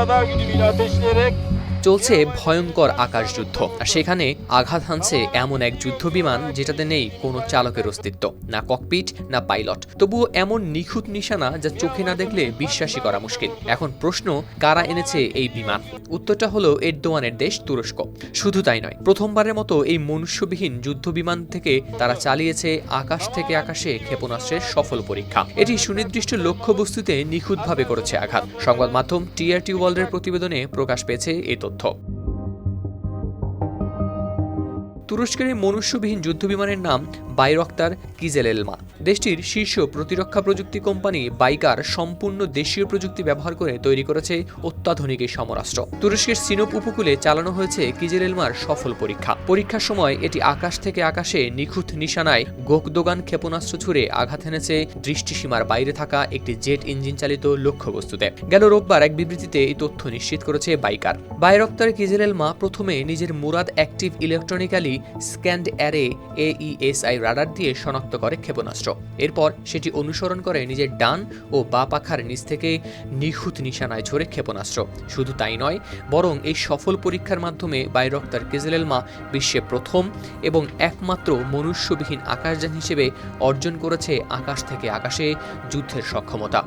sırada güdümüyle ateşleyerek চলছে ভয়ঙ্কর আকাশযুদ্ধ আর সেখানে আঘাত হানছে এমন এক যুদ্ধ বিমান যেটাতে নেই কোনো চালকের অস্তিত্ব, না ককপিট না পাইলট তবুও এমন নিখুঁত নিশানা যা চোখে না দেখলে বিশ্বাসই করা মুশকিল। এখন প্রশ্ন, কারা এনেছে এই বিমান? উত্তরটা হলো এরদোয়ানের দেশ তুরস্ক। শুধু তাই নয়, প্রথমবারের মতো এই মনুষ্যবিহীন যুদ্ধ বিমান থেকে তারা চালিয়েছে আকাশ থেকে আকাশে ক্ষেপণাস্ত্রের সফল পরীক্ষা। এটি সুনির্দিষ্ট লক্ষ্যবস্তুতে নিখুঁতভাবে করেছে আঘাত। সংবাদ মাধ্যম টিআরটি ওয়ার্ল্ডের প্রতিবেদনে প্রকাশ পেয়েছে এই তথ্য। top. তুরস্কের এই মনুষ্যবিহীন যুদ্ধবিমানের নাম বাইরক্তার কিজেলেলমা। দেশটির শীর্ষ প্রতিরক্ষা প্রযুক্তি কোম্পানি বাইকার সম্পূর্ণ দেশীয় প্রযুক্তি ব্যবহার করে তৈরি করেছে অত্যাধুনিক এই সমরাস্ত্র। তুরস্কের সিনোপ উপকূলে চালানো হয়েছে কিজেলেলমার সফল পরীক্ষা। পরীক্ষার সময় এটি আকাশ থেকে আকাশে নিখুঁত নিশানায় গোকদোগান ক্ষেপণাস্ত্র ছুড়ে আঘাত এনেছে দৃষ্টিসীমার বাইরে থাকা একটি জেট ইঞ্জিন চালিত লক্ষ্যবস্তুতে। গেল রোববার এক বিবৃতিতে এই তথ্য নিশ্চিত করেছে বাইকার। বাইরক্তার কিজেলেলমা প্রথমে নিজের Murad active electronically scanned array AESA radar দিয়ে শনাক্ত করে ক্ষেপণাস্ত্র। এরপর সেটি অনুসরণ করে নিজের ডান ও বা পাখার নিচ থেকে নিখুঁত নিশানায় ছোড়ে ক্ষেপণাস্ত্র। শুধু তাই নয়, বরং এই সফল পরীক্ষার মাধ্যমে বাইরক্তার কেজেলেলমা বিশ্বে প্রথম এবং একমাত্র মনুষ্যবিহীন আকাশযান হিসেবে অর্জন করেছে আকাশ থেকে আকাশে যুদ্ধের সক্ষমতা।